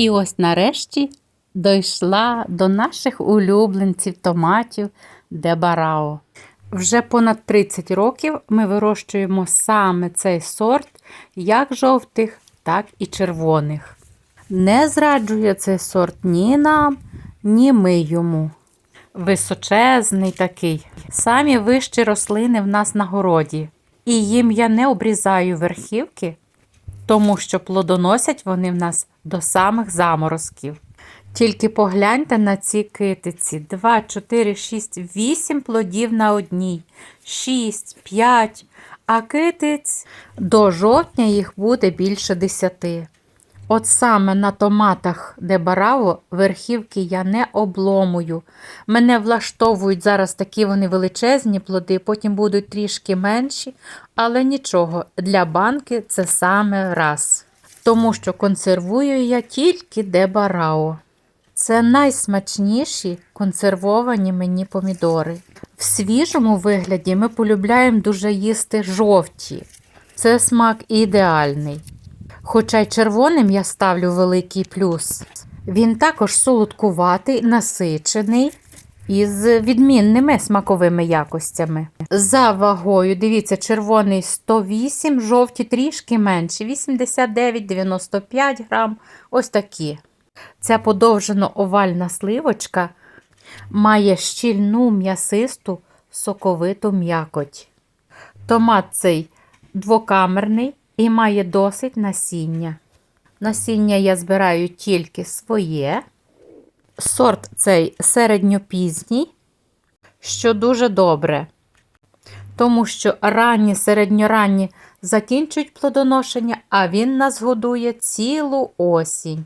І ось нарешті дійшла до наших улюбленців томатів Дебарао. Вже понад 30 років ми вирощуємо саме цей сорт, як жовтих, так і червоних. Не зраджує цей сорт ні нам, ні ми йому. Височезний такий. Самі вищі рослини в нас на городі. І їм я не обрізаю верхівки, тому що плодоносять вони в нас до самих заморозків. Тільки погляньте на ці китиці: 2, 4, 6, 8 плодів на одній, 6, 5, а китиць до жовтня їх буде більше 10. От саме на томатах де бараво верхівки я не обломую. Мене влаштовують зараз такі вони величезні плоди, потім будуть трішки менші, але нічого, для банки це саме раз. Тому що консервую я тільки де барао. Це найсмачніші консервовані мені помідори. В свіжому вигляді ми полюбляємо дуже їсти жовті. Це смак ідеальний. Хоча й червоним я ставлю великий плюс. Він також солодкуватий, насичений із відмінними смаковими якостями. За вагою, дивіться, червоний 108, жовті трішки менші, 89-95 грам. Ось такі. Ця подовжено овальна сливочка має щільну м'ясисту соковиту м'якоть. Томат цей двокамерний і має досить насіння. Насіння я збираю тільки своє. Сорт цей середньопізній, що дуже добре, тому що ранні, середньоранні закінчують плодоношення, а він нас годує цілу осінь.